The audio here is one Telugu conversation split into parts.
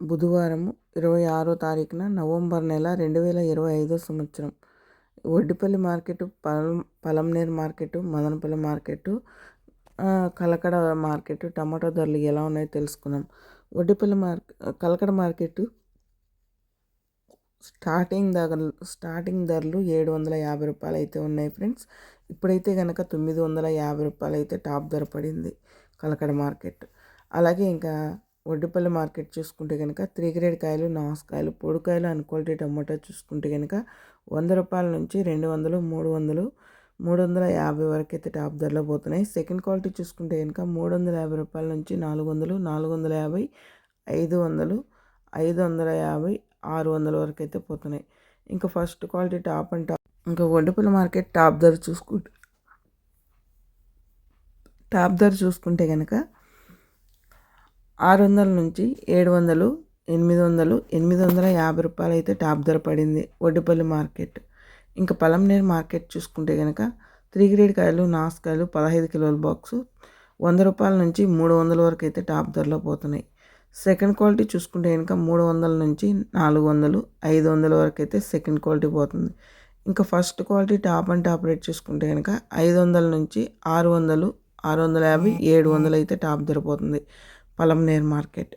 బుధవారము ఇరవై ఆరో తారీఖున నవంబర్ నెల రెండు వేల ఇరవై ఐదో సంవత్సరం. Oddipalli market Palam Palamaner market Madanapalle market Kalakada market tomato ధరలు ఎలా ఉన్నాయో తెలుసుకున్నాం Oddipalli market Kalakada market starting ధరలు స్టార్టింగ్ ధరలు ఏడు వందల యాభై రూపాయలు అయితే ఉన్నాయి ఫ్రెండ్స్. ఇప్పుడైతే కనుక తొమ్మిది వందల యాభై రూపాయలు అయితే టాప్ ధర పడింది కలకడ మార్కెట్. అలాగే ఇంకా ఒడ్డుపల్లి మార్కెట్ చూసుకుంటే కనుక త్రీ గ్రేడ్ కాయలు నాసుకాయలు పొడికాయలు అన్ క్వాలిటీ టమాటా చూసుకుంటే కనుక వంద రూపాయల నుంచి రెండు వందలు మూడు వందలు మూడు వందల యాభై వరకు అయితే టాప్ ధరలో పోతున్నాయి. సెకండ్ క్వాలిటీ చూసుకుంటే కనుక మూడు వందల యాభై రూపాయల నుంచి నాలుగు వందలు నాలుగు వందల యాభై ఐదు వందలు ఐదు వందల యాభై ఆరు వందల వరకు అయితే పోతున్నాయి. ఇంకా first quality top and top ఇంకా ఒడ్డుపల్లి మార్కెట్ టాప్ ధర చూసుకుంటే టాప్ ధర చూసుకుంటే కనుక ఆరు వందల నుంచి ఏడు వందలు ఎనిమిది వందలు ఎనిమిది వందల యాభై రూపాయలు అయితే టాప్ ధర పడింది ఒడ్డుపల్లి మార్కెట్. ఇంకా పలంనేరు మార్కెట్ చూసుకుంటే కనుక త్రీ గ్రేడ్ కాయలు నాసుకాయలు పదహైదు కిలోల బాక్సు వంద రూపాయల నుంచి మూడు వందల వరకు అయితే టాప్ ధరలో పోతున్నాయి. సెకండ్ క్వాలిటీ చూసుకుంటే కనుక మూడు వందల నుంచి నాలుగు వందలు ఐదు వందల వరకు అయితే సెకండ్ క్వాలిటీ పోతుంది. ఇంకా first quality top and top rate చూసుకుంటే కనుక ఐదు వందల నుంచి ఆరు వందలు ఆరు వందల యాభై ఏడు వందలు అయితే టాప్ ధర పోతుంది. పలంనేర్ మార్కెట్.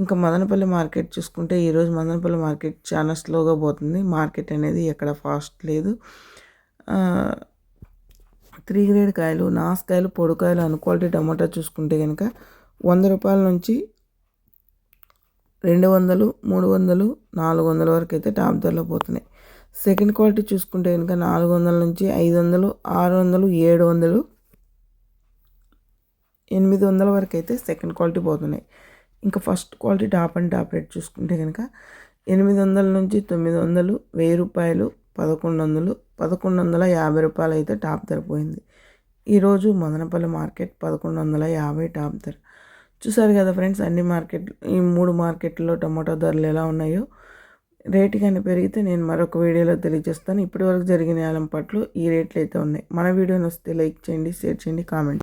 ఇంకా మదనపల్లి మార్కెట్ చూసుకుంటే ఈరోజు మదనపల్లి మార్కెట్ చాలా స్లోగా పోతుంది. మార్కెట్ అనేది ఎక్కడ ఫాస్ట్ లేదు. త్రీ గ్రేడ్ కాయలు నాసుకాయలు పొడికాయలు అన్ క్వాలిటీ టమాటా చూసుకుంటే కనుక వంద రూపాయల నుంచి రెండు వందలు మూడు వందలు నాలుగు వందల వరకు అయితే టాప్ ధరలో పోతున్నాయి. సెకండ్ క్వాలిటీ చూసుకుంటే కనుక నాలుగు వందల నుంచి ఐదు వందలు ఆరు వందలు ఏడు వందలు ఎనిమిది వందల వరకు అయితే సెకండ్ క్వాలిటీ పోతున్నాయి. ఇంకా first quality top and top rate చూసుకుంటే కనుక ఎనిమిది వందల నుంచి తొమ్మిది వందలు వెయ్యి రూపాయలు పదకొండు వందలు పదకొండు వందల యాభై రూపాయలు అయితే టాప్ ధర పోయింది. ఈరోజు మదనపల్లి మార్కెట్ పదకొండు వందల యాభై టాప్ ధర. చూసారు కదా ఫ్రెండ్స్ అన్ని మార్కెట్ ఈ మూడు మార్కెట్లో టమాటో ధరలు ఎలా ఉన్నాయో? రేటు కానీ పెరిగితే నేను మరొక వీడియోలో తెలియజేస్తాను. ఇప్పటివరకు జరిగిన యాలం పట్లు ఈ రేట్లు అయితే ఉన్నాయి. మన వీడియోని వస్తే లైక్ చేయండి షేర్ చేయండి కామెంట్